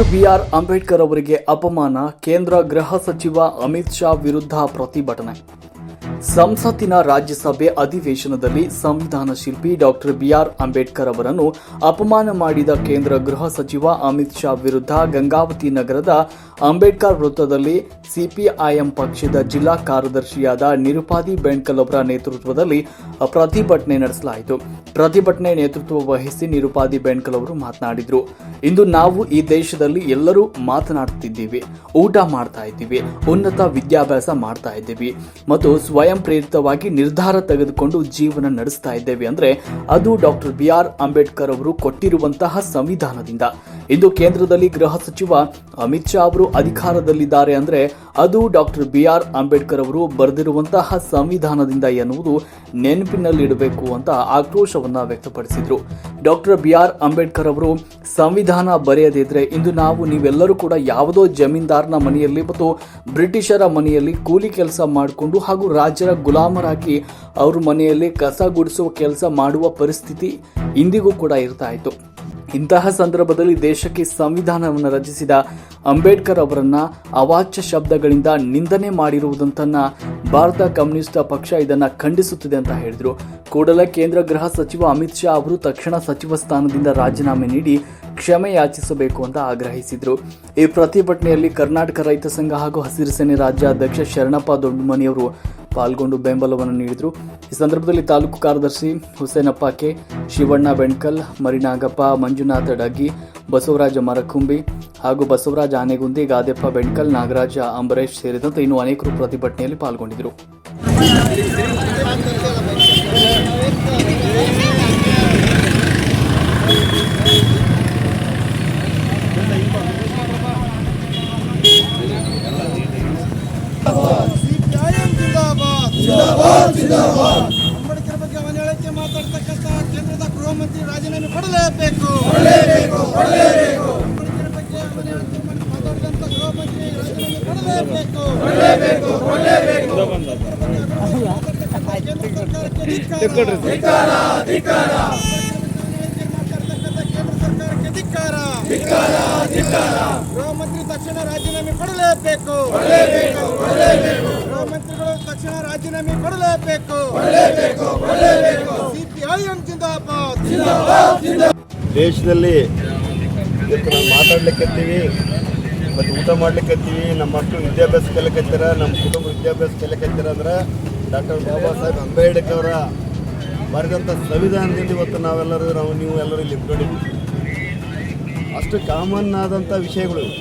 Doctor B R Ambedkar ಅವರಿಗೆ ಅಪಮಾನ, ಕೇಂದ್ರ ಗೃಹ ಸಚಿವ ಅಮಿತ್ ಶಾ ವಿರುದ್ಧ ಪ್ರತಿಭಟನೆ. ಸಂಸತ್ತಿನ ರಾಜ್ಯಸಭೆ ಅಧಿವೇಶನದಲ್ಲಿ ಸಂವಿಧಾನ ಶಿಲ್ಪಿ ಡಾಕ್ಟರ್ ಬಿಆರ್ ಅಂಬೇಡ್ಕರ್ ಅವರನ್ನು ಅಪಮಾನ ಮಾಡಿದ ಕೇಂದ್ರ ಗೃಹ ಸಚಿವ ಅಮಿತ್ ಶಾ ವಿರುದ್ಧ ಗಂಗಾವತಿ ನಗರದ ಅಂಬೇಡ್ಕರ್ ವೃತ್ತದಲ್ಲಿ ಸಿಪಿಐಎಂ ಪಕ್ಷದ ಜಿಲ್ಲಾ ಕಾರ್ಯದರ್ಶಿಯಾದ ನಿರುಪಾದಿ ಬೆಣ್ಕಲ್ ಅವರ ನೇತೃತ್ವದಲ್ಲಿ ಪ್ರತಿಭಟನೆ ನಡೆಸಲಾಯಿತು. ಪ್ರತಿಭಟನೆ ನೇತೃತ್ವ ವಹಿಸಿ ನಿರುಪಾದಿ ಬೆಣ್ಕಲ್ ಅವರು ಮಾತನಾಡಿದರು. ಇಂದು ನಾವು ಈ ದೇಶದಲ್ಲಿ ಎಲ್ಲರೂ ಮಾತನಾಡ್ತಿದ್ದೀವಿ ಊಟ ಮಾಡ್ತಾ ಇದ್ದೀವಿ, ಉನ್ನತ ವಿದ್ಯಾಭ್ಯಾಸ ಮಾಡ್ತಾ ಇದ್ದೀವಿ ಮತ್ತು ಸ್ವಯಂ ಪ್ರೇರಿತವಾಗಿ ನಿರ್ಧಾರ ತೆಗೆದುಕೊಂಡು ಜೀವನ ನಡೆಸ್ತಾ ಇದ್ದೇವೆ ಅಂದ್ರೆ ಅದು ಡಾಕ್ಟರ್ ಬಿ ಆರ್ ಅಂಬೇಡ್ಕರ್ ಅವರು ಕೊಟ್ಟಿರುವಂತಹ ಸಂವಿಧಾನದಿಂದ. ಇಂದು ಕೇಂದ್ರದಲ್ಲಿ ಗೃಹ ಸಚಿವ ಅಮಿತ್ ಶಾ ಅವರು ಅಧಿಕಾರದಲ್ಲಿದ್ದಾರೆ ಅಂದ್ರೆ ಅದು ಡಾಕ್ಟರ್ ಬಿ ಆರ್ ಅಂಬೇಡ್ಕರ್ ಅವರು ಬರೆದಿರುವಂತಹ ಸಂವಿಧಾನದಿಂದ ಎನ್ನುವುದು ನೆನಪಿನಲ್ಲಿಡಬೇಕು ಅಂತ ಆಕ್ರೋಶವನ್ನ ವ್ಯಕ್ತಪಡಿಸಿದ್ರು. ಡಾಕ್ಟರ್ ಬಿ ಆರ್ ಅಂಬೇಡ್ಕರ್ ಅವರು ಸಂವಿಧಾನ ಬರೆಯದಿದ್ರೆ ಇಂದು ನಾವು ನೀವೆಲ್ಲರೂ ಕೂಡ ಯಾವುದೋ ಜಮೀನ್ದಾರನ ಮನೆಯಲ್ಲಿ ಮತ್ತು ಬ್ರಿಟಿಷರ ಮನೆಯಲ್ಲಿ ಕೂಲಿ ಕೆಲಸ ಮಾಡಿಕೊಂಡು ಹಾಗೂ ರಾಜ್ಯರ ಗುಲಾಮರಾಗಿ ಅವ್ರ ಮನೆಯಲ್ಲಿ ಕಸ ಗುಡಿಸುವ ಕೆಲಸ ಮಾಡುವ ಪರಿಸ್ಥಿತಿ ಇಂದಿಗೂ ಕೂಡ ಇರ್ತಾ ಇತ್ತು. ಇಂತಹ ಸಂದರ್ಭದಲ್ಲಿ ದೇಶಕ್ಕೆ ಸಂವಿಧಾನವನ್ನು ರಚಿಸಿದ ಅಂಬೇಡ್ಕರ್ ಅವರನ್ನ ಅವಾಚ್ಯ ಶಬ್ದಗಳಿಂದ ನಿಂದನೆ ಮಾಡಿರುವುದಂತನ್ನ ಭಾರತ ಕಮ್ಯುನಿಸ್ಟ್ ಪಕ್ಷ ಇದನ್ನ ಖಂಡಿಸುತ್ತಿದೆ ಅಂತ ಹೇಳಿದ್ರು. ಕೂಡಲೇ ಕೇಂದ್ರ ಗೃಹ ಸಚಿವ ಅಮಿತ್ ಶಾ ಅವರು ತಕ್ಷಣ ಸಚಿವ ಸ್ಥಾನದಿಂದ ರಾಜೀನಾಮೆ ನೀಡಿ ಕ್ಷಮೆ ಯಾಚಿಸಬೇಕು ಅಂತ ಆಗ್ರಹಿಸಿದರು. ಈ ಪ್ರತಿಭಟನೆಯಲ್ಲಿ ಕರ್ನಾಟಕ ರೈತ ಸಂಘ ಹಾಗೂ ಹಸಿರು ಸೇನೆ ರಾಜ್ಯಾಧ್ಯಕ್ಷ ಶರಣಪ್ಪ ದೊಡ್ಡಮನಿಯವರು ಪಾಲ್ಗೊಂಡು ಬೆಂಬಲವನ್ನು ನೀಡಿದರು. ಈ ಸಂದರ್ಭದಲ್ಲಿ ತಾಲೂಕು ಕಾರ್ಯದರ್ಶಿ ಹುಸೇನಪ್ಪ ಕೆ ಶಿವಣ್ಣ ಬೆಣ್ಕಲ್ ಮರಿನಾಗಪ್ಪ, ಮಂಜುನಾಥ ಡಗ್ಗಿ, ಬಸವರಾಜ ಮರಕುಂಬಿ ಹಾಗೂ ಬಸವರಾಜ ಆನೆಗುಂದಿ, ಗಾದೆಪ್ಪ ಬೆಣ್ಕಲ್ ನಾಗರಾಜ ಅಂಬರೇಶ್ ಸೇರಿದಂತೆ ಇನ್ನು ಅನೇಕರು ಪ್ರತಿಭಟನೆಯಲ್ಲಿ ಪಾಲ್ಗೊಂಡಿದ್ದರು ಸಿಪಿಐಎಂ ಜಿಂದಾಬಾದ್ ಜಿಂದಾಬಾದ್ ಜಿಂದಾಬಾದ್ ಅಂಬೇಡ್ಕರ್ ಬಗ್ಗೆ ಅವಹೇಳಕ್ಕೆ ಮಾತಾಡ್ತಕ್ಕಂಥ ಕೇಂದ್ರದ ಗೃಹ ಮಂತ್ರಿ ರಾಜೀನಾಮೆ ಕೊಡಲೇಬೇಕು ಕೊಡಲೇಬೇಕು ಕೊಡಲೇಬೇಕು ಅಂಬೇಡ್ಕರ್ ಬಗ್ಗೆ ಅವಹೇಳಕ್ಕೆ ಮಾತಾಡಿದಂಥ ಗೃಹ ಮಂತ್ರಿ ತಕ್ಷಣ ರಾಜೀನಾಮೆ ಕೊಡಲೇಬೇಕು ಮಂತ್ರಿಗಳು ತಕ್ಷಣ ರಾಜೀನಾಮೆ ಕೊಡಲೇಬೇಕು ಜಿಂದಾಬಾದ್ ದೇಶದಲ್ಲಿ ಮಾತಾಡ್ಲಿಕ್ಕೆ ಮತ್ತು ಊಟ ಮಾಡ್ಲಿಕ್ಕತ್ತೀವಿ ನಮ್ಮ ಮಕ್ಕಳು ವಿದ್ಯಾಭ್ಯಾಸ ಕಲಿಕತ್ತೀರ ನಮ್ಮ ಕುಟುಂಬ ವಿದ್ಯಾಭ್ಯಾಸ ಕಲಿಕತ್ತೀರ ಅಂದ್ರೆ ಡಾಕ್ಟರ್ ಬಾಬಾ ಸಾಹೇಬ್ ಅಂಬೇಡ್ಕರ್ ಅವರ ಬರೆದಂಥ ಸಂವಿಧಾನದಿಂದ ಇವತ್ತು ನಾವೆಲ್ಲರೂ ನಾವು ನೀವು ಎಲ್ಲರೂ ಇಲ್ಲಿ ಇಟ್ಕೊಂಡಿದ್ವಿ ಅಷ್ಟು ಕಾಮನ್ ಆದಂಥ ವಿಷಯಗಳು ಇವು.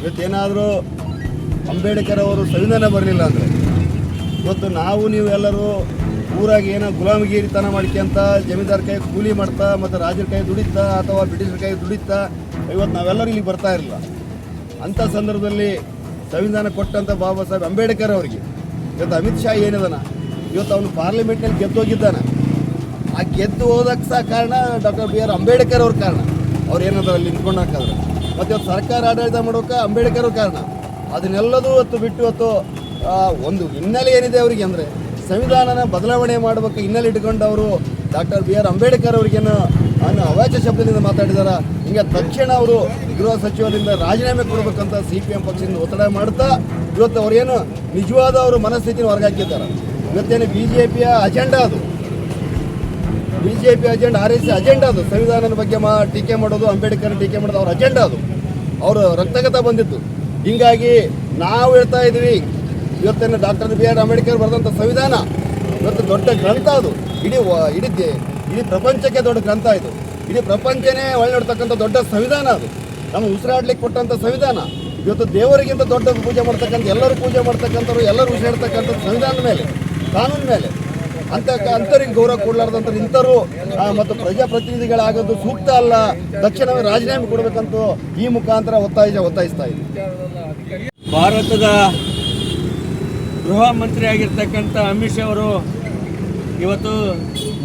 ಇವತ್ತೇನಾದರೂ ಅಂಬೇಡ್ಕರ್ ಅವರು ಸಂವಿಧಾನ ಬರಲಿಲ್ಲ ಅಂದರೆ, ಇವತ್ತು ನಾವು ನೀವು ಎಲ್ಲರೂ ಊರಾಗ ಏನೋ ಗುಲಾಮಗಿರಿತನ ಮಾಡ್ಕೊಂತ ಜಮೀನ್ದಾರ ಕೈ ಕೂಲಿ ಮಾಡ್ತಾ, ಮತ್ತು ರಾಜರ ಕೈ ದುಡಿತಾ, ಅಥವಾ ಬ್ರಿಟಿಷರ ಕೈ ದುಡಿತಾ, ಇವತ್ತು ನಾವೆಲ್ಲರೂ ಇಲ್ಲಿ ಬರ್ತಾ ಇರಲಿಲ್ಲ. ಅಂಥ ಸಂದರ್ಭದಲ್ಲಿ ಸಂವಿಧಾನ ಕೊಟ್ಟಂಥ ಬಾಬಾ ಸಾಹೇಬ್ ಅಂಬೇಡ್ಕರ್ ಅವರಿಗೆ. ಇವತ್ತು ಅಮಿತ್ ಶಾ ಏನಿದಾನ? ಇವತ್ತು ಅವನು ಪಾರ್ಲಿಮೆಂಟ್ನಲ್ಲಿ ಗೆದ್ದೋಗಿದ್ದಾನೆ. ಆ ಗೆದ್ದು ಹೋದಕ್ಕೆ ಸಹ ಕಾರಣ ಡಾಕ್ಟರ್ ಬಿ ಆರ್ ಅಂಬೇಡ್ಕರ್ ಅವ್ರ ಕಾರಣ. ಅವ್ರು ಏನಾದ್ರು ಅಲ್ಲಿ ನಿಂತ್ಕೊಂಡು ಹಾಕಿದ್ರೆ. ಮತ್ತು ಇವತ್ತು ಸರ್ಕಾರ ಆಡಳಿತ ಮಾಡೋಕೆ ಅಂಬೇಡ್ಕರ್ ಕಾರಣ. ಅದನ್ನೆಲ್ಲದೂ ಹೊತ್ತು ಬಿಟ್ಟು ಇವತ್ತು ಒಂದು ಹಿನ್ನೆಲೆ ಏನಿದೆ ಅವರಿಗೆ ಅಂದರೆ, ಸಂವಿಧಾನನ ಬದಲಾವಣೆ ಮಾಡಬೇಕು ಹಿನ್ನೆಲೆ ಇಟ್ಕೊಂಡು ಅವರು ಡಾಕ್ಟರ್ ಬಿ ಆರ್ ಅಂಬೇಡ್ಕರ್ ಅವರಿಗೇನು ಅವಾಚ್ಯ ಶಬ್ದದಿಂದ ಮಾತಾಡಿದಾರ? ಹಿಂಗೆ ತಕ್ಷಣ ಅವರು ಗೃಹ ಸಚಿವರಿಂದ ರಾಜೀನಾಮೆ ಕೊಡಬೇಕಂತ ಸಿ ಪಿ ಎಂ ಪಕ್ಷದಿಂದ ಒತ್ತಡ ಮಾಡ್ತಾ ಇವತ್ತು ಅವರೇನು ನಿಜವಾದ ಅವರು ಮನಸ್ಥಿತಿನ ಹೊರಗಾಕಿದ್ದಾರೆ. ಇವತ್ತೇನು ಬಿ ಜೆ ಪಿಯ ಅಜೆಂಡಾ ಅದು. B J P agenda, R S agenda ಅದು. ಸಂವಿಧಾನದ ಬಗ್ಗೆ ಮಾ ಟೀಕೆ ಮಾಡೋದು, ಅಂಬೇಡ್ಕರ್ ಟೀಕೆ ಮಾಡೋದು ಅವ್ರ ಅಜೆಂಡಾ ಅದು. ಅವರು ರಕ್ತಗತ ಬಂದಿತ್ತು. ಹಿಂಗಾಗಿ ನಾವು ಹೇಳ್ತಾ ಇದ್ವಿ, ಇವತ್ತೇನು ಡಾಕ್ಟರ್ ಬಿ ಆರ್ ಅಂಬೇಡ್ಕರ್ ಬರೆದಂಥ ಸಂವಿಧಾನ ಇವತ್ತು ದೊಡ್ಡ ಗ್ರಂಥ ಅದು. ಇಡೀ ಇಡೀ ಇಡೀ ಪ್ರಪಂಚಕ್ಕೆ ದೊಡ್ಡ ಗ್ರಂಥ ಇದು. ಇಡೀ ಪ್ರಪಂಚನೇ ಒಳ್ಳೆಡ್ತಕ್ಕಂಥ ದೊಡ್ಡ ಸಂವಿಧಾನ ಅದು. ನಮ್ಮ ಉಸಿರಾಡ್ಲಿಕ್ಕೆ ಕೊಟ್ಟಂಥ ಸಂವಿಧಾನ. ಇವತ್ತು ದೇವರಿಗಿಂತ ದೊಡ್ಡ ಪೂಜೆ ಮಾಡ್ತಕ್ಕಂಥ ಎಲ್ಲರೂ ಪೂಜೆ ಮಾಡ್ತಕ್ಕಂಥವ್ರು ಎಲ್ಲರೂ ಉಸಿರಾಡ್ತಕ್ಕಂಥ ಸಂವಿಧಾನದ ಮೇಲೆ ಕಾನೂನು ಮೇಲೆ. ಅಂತ ಅಂತರಿಗೆ ಗೌರವ ಕೊಡಲಾರ್ದಂಥ ಆ, ಮತ್ತು ಪ್ರಜಾಪ್ರತಿನಿಧಿಗಳಾಗೋದು ಸೂಕ್ತ ಅಲ್ಲ. ತಕ್ಷಣವೇ ರಾಜೀನಾಮೆ ಕೊಡಬೇಕಂತೂ ಈ ಮುಖಾಂತರ ಒತ್ತಾಯ ಒತ್ತಾಯಿಸ್ತಾ ಇದ್ದೀವಿ ಭಾರತದ ಗೃಹ ಮಂತ್ರಿ ಆಗಿರ್ತಕ್ಕಂಥ ಅಮಿತ್ ಶಾ ಅವರು ಇವತ್ತು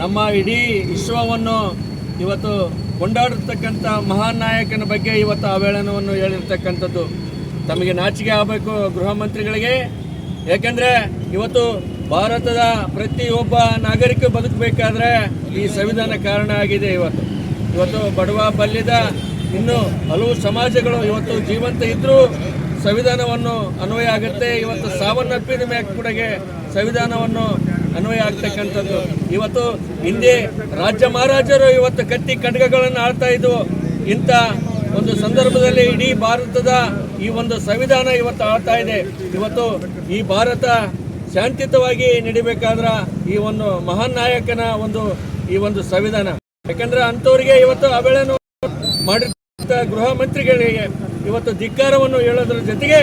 ನಮ್ಮ ಇಡೀ ವಿಶ್ವವನ್ನು ಇವತ್ತು ಕೊಂಡಾಡಿರ್ತಕ್ಕಂಥ ಮಹಾನ್ ನಾಯಕನ ಬಗ್ಗೆ ಇವತ್ತು ಅವೇಳನವನ್ನು ಹೇಳಿರ್ತಕ್ಕಂಥದ್ದು. ತಮಗೆ ನಾಚಿಕೆ ಆಗಬೇಕು ಗೃಹ ಮಂತ್ರಿಗಳಿಗೆ. ಏಕೆಂದರೆ ಇವತ್ತು ಭಾರತದ ಪ್ರತಿಯೊಬ್ಬ ನಾಗರಿಕ ಬದುಕಬೇಕಾದ್ರೆ ಈ ಸಂವಿಧಾನ ಕಾರಣ ಆಗಿದೆ ಇವತ್ತು. ಇವತ್ತು ಬಡವ ಬಲ್ಲಿದ ಇನ್ನು ಹಲವು ಸಮಾಜಗಳು ಇವತ್ತು ಜೀವಂತ ಇದ್ರೂ ಸಂವಿಧಾನವನ್ನು ಅನ್ವಯ ಆಗುತ್ತೆ. ಇವತ್ತು ಸಾವನ್ನಪ್ಪಿದ ಮ್ಯಾಕ್ ಕೂಡಗೆ ಸಂವಿಧಾನವನ್ನು ಅನ್ವಯ ಆಗ್ತಕ್ಕಂಥದ್ದು. ಇವತ್ತು ಹಿಂದೆ ರಾಜ್ಯ ಮಹಾರಾಜರು ಇವತ್ತು ಕಟ್ಟಿ ಖಡ್ಗಗಳನ್ನು ಆಳ್ತಾ ಇದ್ವು ಇಂಥ ಒಂದು ಸಂದರ್ಭದಲ್ಲಿ ಇಡೀ ಭಾರತದ ಈ ಒಂದು ಸಂವಿಧಾನ ಇವತ್ತು ಆಳ್ತಾ ಇದೆ. ಇವತ್ತು ಈ ಭಾರತ ಶಾಂತಿಯುತವಾಗಿ ನಡಿಬೇಕಾದ್ರೆ ಈ ಒಂದು ಮಹಾನ್ ನಾಯಕನ ಒಂದು ಈ ಒಂದು ಸಂವಿಧಾನ. ಯಾಕಂದ್ರೆ ಅಂಥವ್ರಿಗೆ ಇವತ್ತು ಅವೆಳನು ಮಾಡಿರ್ತಕ್ಕಂಥ ಗೃಹ ಮಂತ್ರಿಗಳಿಗೆ ಇವತ್ತು ಧಿಕ್ಕಾರವನ್ನು ಹೇಳೋದ್ರ ಜೊತೆಗೆ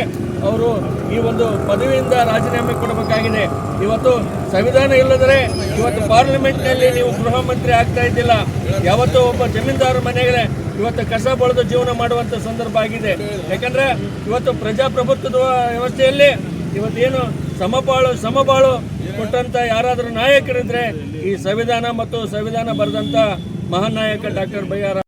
ಅವರು ಈ ಒಂದು ಪದವಿಯಿಂದ ರಾಜೀನಾಮೆ ಕೊಡಬೇಕಾಗಿದೆ. ಇವತ್ತು ಸಂವಿಧಾನ ಇಲ್ಲದರೆ ಇವತ್ತು ಪಾರ್ಲಿಮೆಂಟ್ನಲ್ಲಿ ನೀವು ಗೃಹ ಮಂತ್ರಿ ಆಗ್ತಾ ಇದ್ದಿಲ್ಲ. ಯಾವತ್ತೋ ಒಬ್ಬ ಜಮೀನ್ದಾರ ಮನೆಗೆ ಇವತ್ತು ಕಸ ಬಳಿದು ಜೀವನ ಮಾಡುವಂಥ ಸಂದರ್ಭ ಆಗಿದೆ. ಯಾಕಂದರೆ ಇವತ್ತು ಪ್ರಜಾಪ್ರಭುತ್ವದ ವ್ಯವಸ್ಥೆಯಲ್ಲಿ ಇವತ್ತೇನು ಸಮಬಾಳು ಸಮಬಾಳು ಕೊಟ್ಟಂಥ ಯಾರಾದರೂ ನಾಯಕರಿದ್ದರೆ ಈ ಸಂವಿಧಾನ ಮತ್ತು ಸಂವಿಧಾನ ಬರೆದಂತ ಮಹಾನ್ ನಾಯಕ ಡಾಕ್ಟರ್ ಬೈ ಆರ್